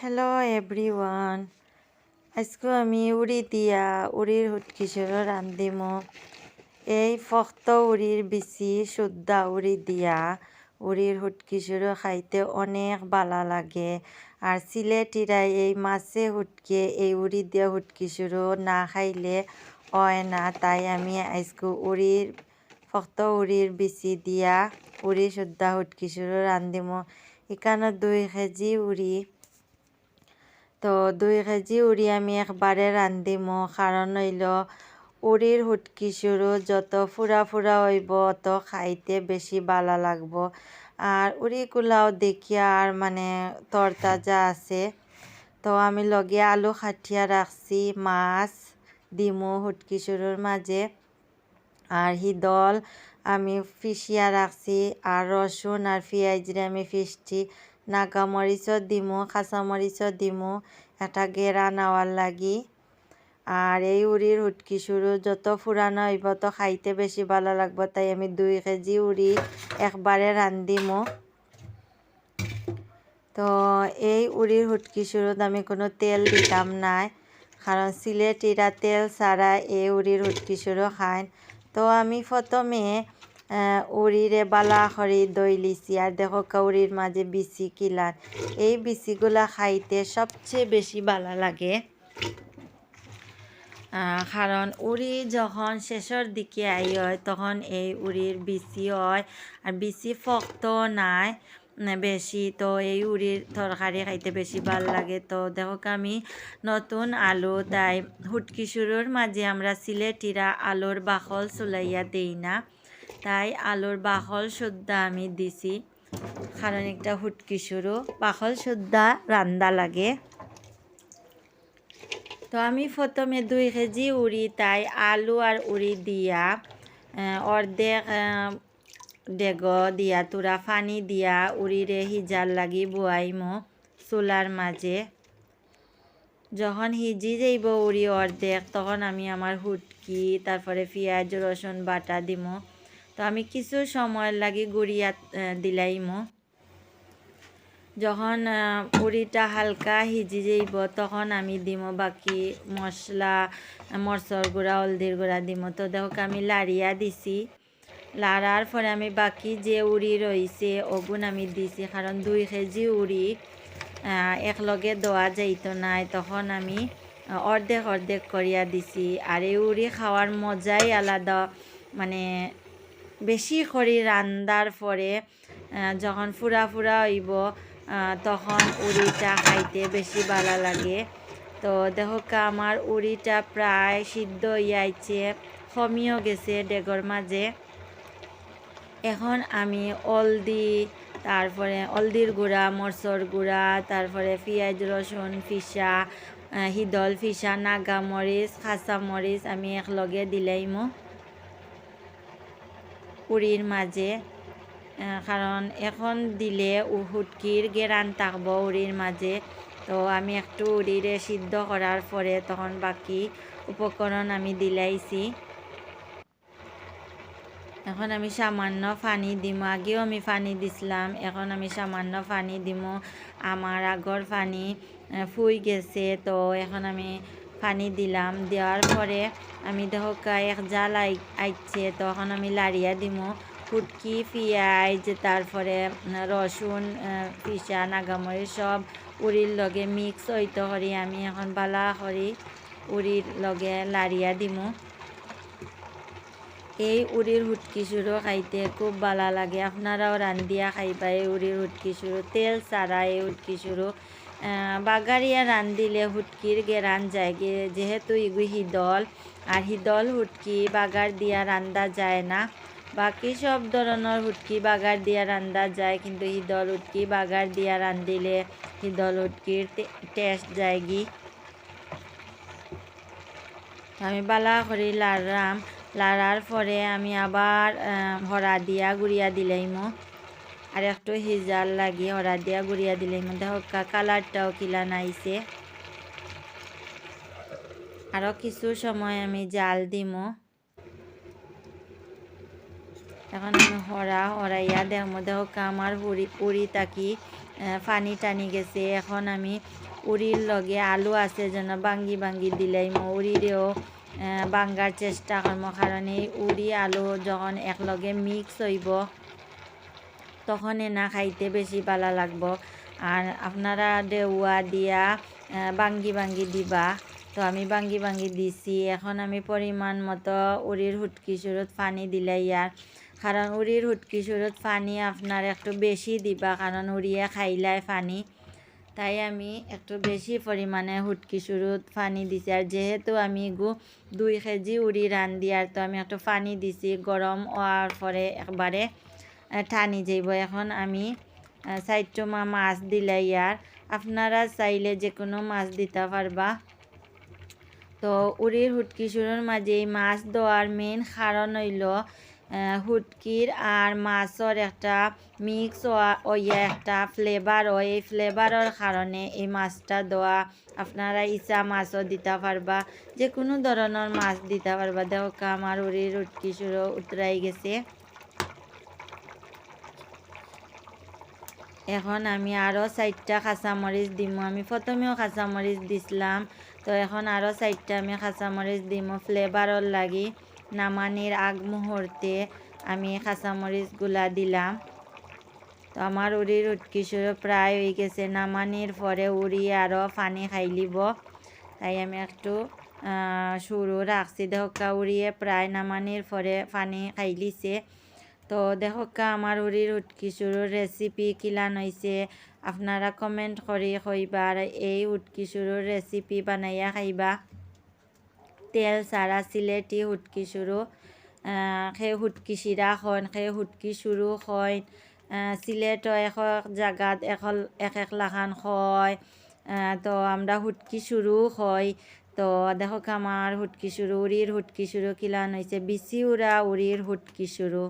Hello everyone আজকে আমি উড়ি দিয়া উড়ির হুটকিশোর রান্ধিম এই ফক্ত উড়ির বেশি শুদ্ধা উড়ি দিয়া উড়ির হুটকিশোর খাইতে অনেক বালা লাগে। আর সিলেটিরা এই মাছে হুটকে এই উড়ি দিয়া হুটকিশোর না খাইলে হয় না, তাই আমি আজকে উড়ির, ফক্ত উড়ির বেশি দিয়া উড়ি শুদ্ধা হুটকিশোর রান্ধিম এখানে দুই কেজি উড়ি তো দুই কেজি উড়ি আমি একবারে রান্ধিম কারণ হইল উড়ির হুটকি শুরু যত ফুরা ফুরা হইব, অত খাইতে বেশি ভালো লাগব। আর উড়িগুলাও দেখিয়া আর মানে তরতাজা আছে। তো আমি লগে আলু খাটিয়া রাখছি মাছ দিমু হুটকি শুরুর মাঝে আর হিদল আমি ফিসিয়া রাখছি আর রসুন আর পেঁয়াজরে আমি ফিসছি নাগা মরিচও দিমু কাঁচা মরিচও দিমু, এটা গেরা নেওয়ার লাগি। আর এই উড়ির হুটকি শুরু যত ফুরানো হইব, তো খাইতে বেশি ভালো লাগবে তাই আমি দুই কেজি উড়ি একবারে রান্ধিমু তো এই উড়ির হুটকি শুরুত আমি কোনো তেল দিতাম নাই কারণ সিলেটিরা তেল ছাড়া এই উড়ির হুটকি শুরু খায়। তো আমি প্রথমে উড়িরে বালা খড়ি দই লিছি আর দেখো কাউরির মাঝে বিচি কিলান এই বিচিগুলা খাইতে সবচেয়ে বেশি ভালো লাগে। কারণ উড়ি যখন শেষের দিকে আই হয়, তখন এই উড়ির বিচি হয়। আর বিচি ফক্ত নাই বেশি তো এই উড়ির তরকারি খাইতে বেশি ভালো লাগে। তো দেখো আমি নতুন আলু তাই হুটকি শুরুর মাঝে আমরা সিলেটিরা আলুর বাখল চুলাইয়া দেই না। তাই আলুর বাখল সুদ্ধা আমি দিছি। কারণ একটা হুটকি শুরু। বাখল সুদ্ধা রান্দা লাগে। তো আমি প্রথমে দুই কেজি উড়ি, তাই আলু আর উড়ি দিয়া অর্ধেক ডেগ দিয়া, তুরা ফানি দিয়া উড়িরে হিজার লাগি বুয়াইমো চুলার মাঝে যখন হিজি যাইব উড়ি অর্ধেক তখন আমি আমার হুটকি, তারপরে পেঁয়াজ, রসুন বাটা দিমো। তো আমি কিছু সময় লাগি গুড়িয়া দিলাইমো। যখন পুরিটা হালকা হিজি যাইব, তখন আমি দিব বাকি মশলা মরচর গুঁড়া হলদির গুঁড়া দিব তো দেখো আমি লাড়িয়া দিছি। লাড়ার পরে আমি বাকি যে উড়ি রয়েছে ওগুন আমি দিছি। কারণ দুই কেজি উড়ি একলগে দেওয়া যাইতো নাই। তখন আমি অর্ধেক অর্ধেক করিয়া দিছি। আর এই উড়ি খাওয়ার মজাই আলাদা। মানে বেশি করে রান্দার পরে যখন ফুরা ফুরা হইব তখন উড়িটা খাইতে বেশি ভালো লাগে। তো দেখো আমার উড়িটা প্রায় সিদ্ধ হইয়াইছে কমিও গেছে ডেগর মাঝে। এখন আমি অলদি, তারপরে অলদির গুঁড়া, মরচর গুঁড়া, তারপরে পেঁয়াজ, রসুন, ফিসা হিদল ফিসা, নাগা মরিচ খাসা মরিচ আমি একলগে দিলাইমো পুরীর মাঝে কারণ এখন দিলে হুটকির গেরান থাকব উড়ির মাঝে তো আমি একটু উড়িরে সিদ্ধ করার পরে তখন বাকি উপকরণ আমি দিলাইছি। এখন আমি সামান্য পানি দিম। আগেও আমি পানি দিছিলাম, এখন আমি সামান্য পানি দিম। আমার আগর পানি ফুই গেছে, তো এখন আমি পানি দিলাম। দেওয়ার পরে আমি দেখা এক জাল আইছে, তখন আমি লাড়িয়া দিমো। ফুটকি, পিঁয়াজ, তারপরে রসুন পিসা, নাগামরি সব উড়ির লগে মিক্স হইতে করি আমি এখন বালা করি উড়ির লগে লাড়িয়া দিমু। এই উড়ির হুটকি শুরু খাইতে খুব ভালো লাগে। আপনারাও রান্ধিয়া খাইবা। এই উড়ির হুটকি শুরু, তেল ছাড়া এই হুটকি শুরু বাগারিয়া রান্ধিলে হুটকির গেরান যায় গে যেহেতু ইগু হিদল, আর হিদল হুটকি বাগার দিয়া রান্দা যায় না। বাকি সব ধরনের হুটকি বাগার দিয়া রান্দা যায়, কিন্তু হিদল হুটকি বাগার দিয়া রান্ধিলে হিদল হুটকির টেস্ট যায় গি আমি বালা করে লাড়াম লাড়ার পরে আমি আবার হরা দিয়া, গুড়িয়া দিলাইমো। আর একটু হিজার লাগি হরা দিয়া গুড়িয়া দিলাইমো দেখো কালারটাও কিলা নাইছে। আরও কিছু সময় আমি জাল দিমো। এখন আমি হরা হরাইয়া দেখমো। দেখো আমার পুরি পুরি তাকি পানি টানি গেছে। এখন আমি উড়ির লগে আলু আছে যেন বাঙ্গি বাঙ্গি দিলাইম উড়িরেও বাঙ্গার চেষ্টা করব কারণ এই উড়ি আলু যখন একলগে মিক্স হইব তখন না খাইতে বেশি পালা লাগবো। আর আপনারা দেওয়া দিয়া বাঙ্গি বাঙ্গি দিবা। তো আমি বাঙ্গি বাঙ্গি দিছি। এখন আমি পরিমাণ মতো উড়ির হুটকি সুরত পানি দিলাই ইয়ার কারণ উড়ির হুটকি সুরত পানি আপনার একটু বেশি দিবা, কারণ উড়িয়ে খাইলাই পানি। তাই আমি একটু বেশি পরিমাণে হুটকি সুরত পানি দিছি। আর যেহেতু আমি গু দুই কেজি উড়ি রান্ধি, আর তো আমি একটু পানি দিছি গরম হওয়ার পরে একবারে। টানি যাইব। এখন আমি সাইটমা মাছ দিলে ইয়ার আপনারা চাইলে যে কোনো মাছ দিতে পারবা। তো উড়ির হুটকি সুরোর মাঝে এই মাছ দেওয়ার মেন কারণ হইল হুটকির আর মাছর একটা মিক্স হইয়া একটা ফ্লেভার হয়। এই ফ্লেভারের কারণে এই মাছটা দেওয়া আপনারা ইচ্ছা মাছও দিতে পারবা। যে কোনো ধরনের মাছ দিতে পারবা। দেখো, আমার উড়ির হুটকি সুরো উতরাই গেছে। এখন আমি আরও চারটা কাঁচামরিচ দিম। আমি প্রথমেও কাঁচামরিচ দিছিলাম। তো এখন আরও চারটা আমি কাঁচামরিচ দিম। ফ্লেভারর লাগি নামানির আগ মুহূর্তে আমি কাঁচামরিচগুলা দিলাম। তো আমার উড়ির উৎকিশোর প্রায় হয়ে গেছে। নামানির পরে উড়ি আরও পানি খাইলিব তাই আমি একটু শুরু রাখছি দেখা উড়িয়ে প্রায় নামানির পরে পানি খাইলিছে তো দেখা আমার উড়ির উটকিশুরুর রেসিপি কিলান হয়েছে আপনারা কমেন্ট করে কইবা আর এই উটকিশুরুর রেসিপি বানাইয়া খাইবা। তেল সারা সিলেটি হুটকি শুরু সেই হুটকি চিৰা খন, সেই হুটকি চুৰু হয় সিলেটও এক এক জায়গাত এক এক লাখান হয় তো আমরা হুটকি শুরু হয়। তো দেখো আমার হুটকি শুরু উড়ির হুটকি শুরু কিলান হয়েছে বিচি উড়া উড়ির হুটকি শুরু